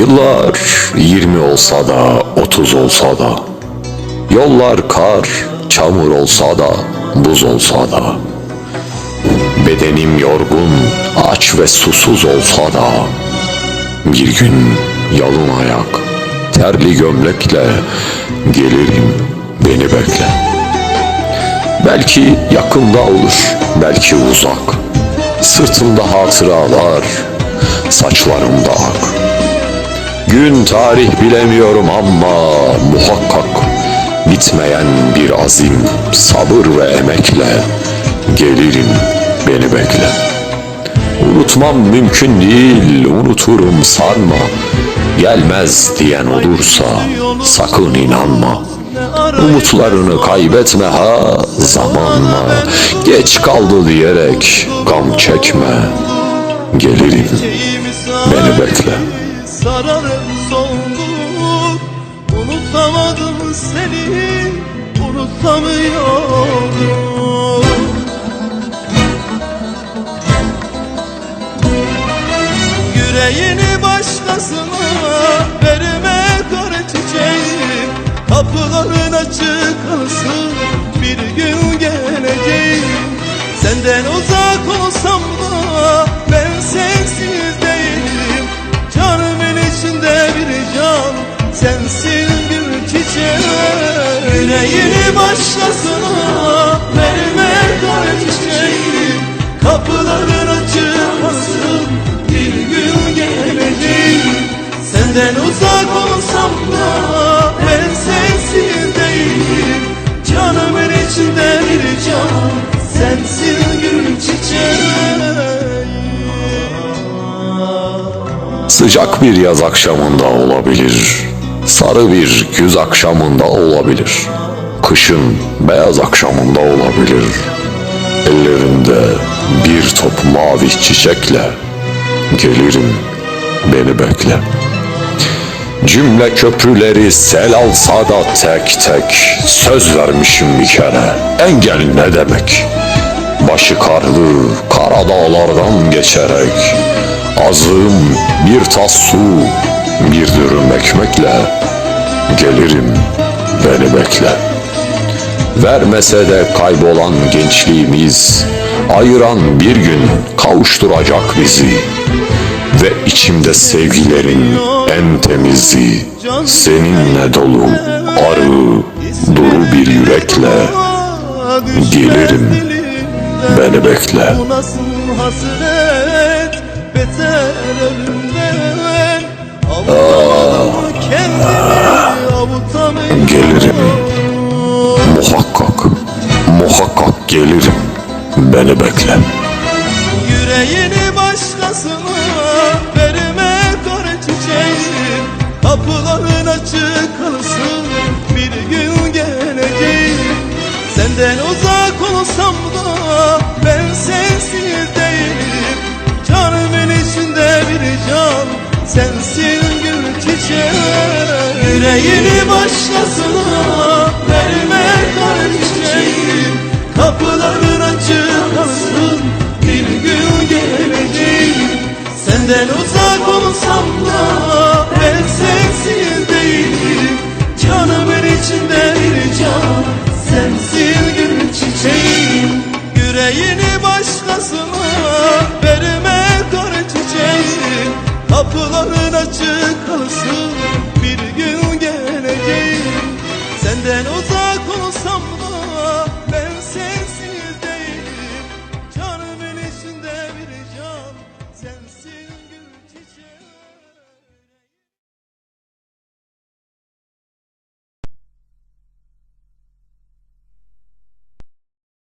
Yıllar yirmi olsa da otuz olsa da. Yollar kar, çamur olsa da buz olsa da. Bedenim yorgun, aç ve susuz olsa da. Bir gün yalın ayak, terli gömlekle Gelirim beni bekle. Belki yakında olur, belki uzak. Sırtımda hatıralar, saçlarımda ak Gün tarih bilemiyorum ama muhakkak Bitmeyen bir azim, sabır ve emekle Gelirim beni bekle. Unutmam mümkün değil, unuturum sanma. Gelmez diyen olursa sakın inanma. Umutlarını kaybetme ha zamanla. Geç kaldı diyerek gam çekme. Gelirim beni bekle Sararım solduk Unutamadım seni Unutamıyorum Yüreğini başkasına verme kara çiçeğim Kapıların açık kalsın bir gün geleceğim Senden uzak olsam da başkasına verme kara çiçeğim Kapıların açık kalsın bir gün geleceğim Senden uzak olsam da ben sensiz değilim. Canımın içinde bir can sensin gül çiçeğim Sıcak bir yaz akşamında olabilir. Sarı bir güz akşamında olabilir Kışın beyaz akşamında olabilir. Ellerinde bir top mavi çiçekle Gelirim beni bekle. Cümle köprüleri sel alsa da tek tek Söz vermişim bir kere. Engel ne demek? Başı karlı kara dağlardan geçerek Azığım bir tas su Bir dürüm ekmekle Gelirim beni bekle Vermese de kaybolan gençliğimiz Ayıran bir gün kavuşturacak bizi. Ve içimde sevgilerin en temizi Seninle dolu arı duru bir yürekle Gelirim. Beni bekle. Bu nasıl hasret beter ölümden Gelirim, beni bekle. Yüreğini başkasına verme kara çiçeğim Kapıların açık kalsın bir gün geleceğim Senden uzak olsam da ben sensiz değilim. Canımın içinde bir can sensin gül çiçeğim Yüreğini başkasına Senden uzak olsam da ben sensiz değilim. Canımın içinde bir can sensin gül çiçeğim. Yüreğini başkasına verme kar çiçeğim. Kapıların açık kalsın